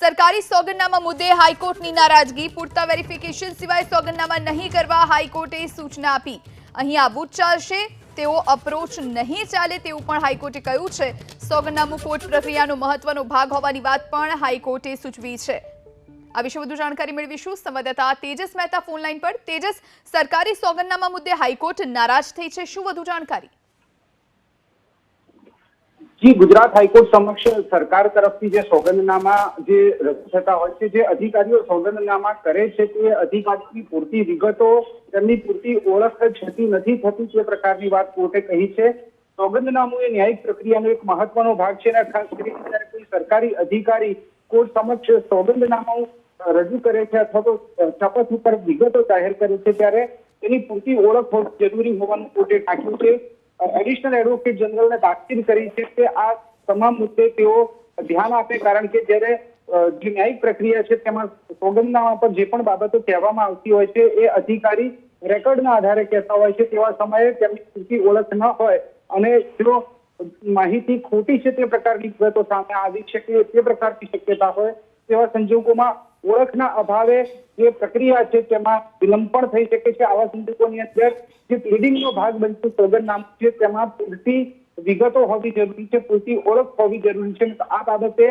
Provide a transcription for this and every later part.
સરકારી સોગંદનામા મુદ્દે હાઈકોર્ટની નારાજગી. પૂરતા વેરિફિકેશન સિવાય સોગંદનામા નહીં કરવા હાઈકોર્ટે સૂચના આપી. અહીં આવું જ ચાલશે. તેઓ અપ્રોચ નહીં ચાલે તેવું પણ હાઈકોર્ટે કહ્યું છે. સોગંદનામું કોર્ટ પ્રક્રિયાનો મહત્વનો ભાગ હોવાની વાત પણ હાઈકોર્ટે સૂચવી છે. આ વિશે વધુ જાણકારી મેળવીશું સંવાદદાતા તેજસ મહેતા ફોનલાઈન પર. તેજસ, સરકારી સોગંદનામા મુદ્દે હાઈકોર્ટ નારાજ થઈ છે. શું વધુ જાણકારી? જી, ગુજરાત હાઈકોર્ટ સમક્ષ સરકાર તરફથી જે સોગંદનામા જે રજૂ થતા હોય છે, જે અધિકારીઓ સોગંદનામા કરે છે તે અધિકારીની પૂરતી વિગતો, તેમની પૂરતી ઓળખ છતી નથી થતી તે પ્રકારની વાત કોર્ટે કહી છે. સોગંદનામું એ ન્યાયિક પ્રક્રિયાનો એક મહત્વનો ભાગ છે અને ખાસ કરીને જ્યારે કોઈ સરકારી અધિકારી કોર્ટ સમક્ષ સોગંદનામું રજૂ કરે છે અથવા તો શપથ ઉપર વિગતો જાહેર કરે છે ત્યારે તેની પૂરતી ઓળખ જરૂરી હોવાનું કોર્ટે ટાંક્યું છે. એડિશનલ એડવોકેટ જનરલને તાકીદ કરી છે કે આ તમામ મુદ્દે તેઓ ધ્યાન આપે કારણ કે જ્યારે જે ન્યાયિક પ્રક્રિયા છે તેમાં સોગંદનામા પર જે પણ બાબતો કહેવામાં આવતી હોય છે એ અધિકારી રેકોર્ડના આધારે કહેતા હોય છે તેવા સમયે તેમની પૂરતી ઓળખ ન હોય અને જો માહિતી ખોટી છે તે પ્રકારની વિગતો સામે આવી શકે તે પ્રકારની શક્યતા હોય તેવા સંજોગોમાં ઓળખના અભાવે જે પ્રક્રિયા છે તેમાં વિલંબ પણ થઈ શકે છે આવા સંજોગોની અંદર. જે પ્લીડિંગનો ભાગ બનતું સોગંદનામું છે તેમાં પૂરતી વિગતો હોવી જરૂરી છે, પૂરતી ઓળખ હોવી જરૂરી છે. આ બાબતે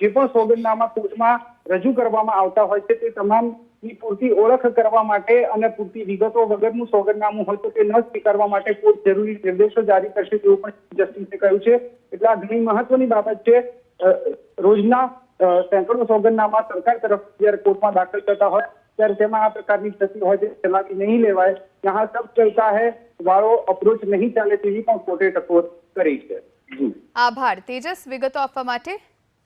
જે પણ સોગંદનામા કોર્ટમાં રજૂ કરવામાં આવતા હોય છે તે તમામની પૂરતી ઓળખ કરવા માટે અને પૂરતી વિગતો વગરનું સોગંદનામું હોય તો તે ન સ્વીકારવા માટે કોર્ટ જરૂરી નિર્દેશો જારી કરશે તેવું પણ જસ્ટિસે કહ્યું છે. એટલે આ ઘણી મહત્વની બાબત છે. રોજના સેંકડો સોગંદનામા સરકાર તરફ જયારે કોર્ટમાં દાખલ કરતા હોય, ત્યારે તેમાં આ પ્રકારની સ્થિતિ હોય છે ચલાવી નહીં લેવાય. યહાં સબ ચલતા હૈ, વાળો અપ્રોચ નહીં ચાલે તેવી પણ કોર્ટે ટકોર કરી છે. આભાર. તેજસ વિગતો આપવા માટે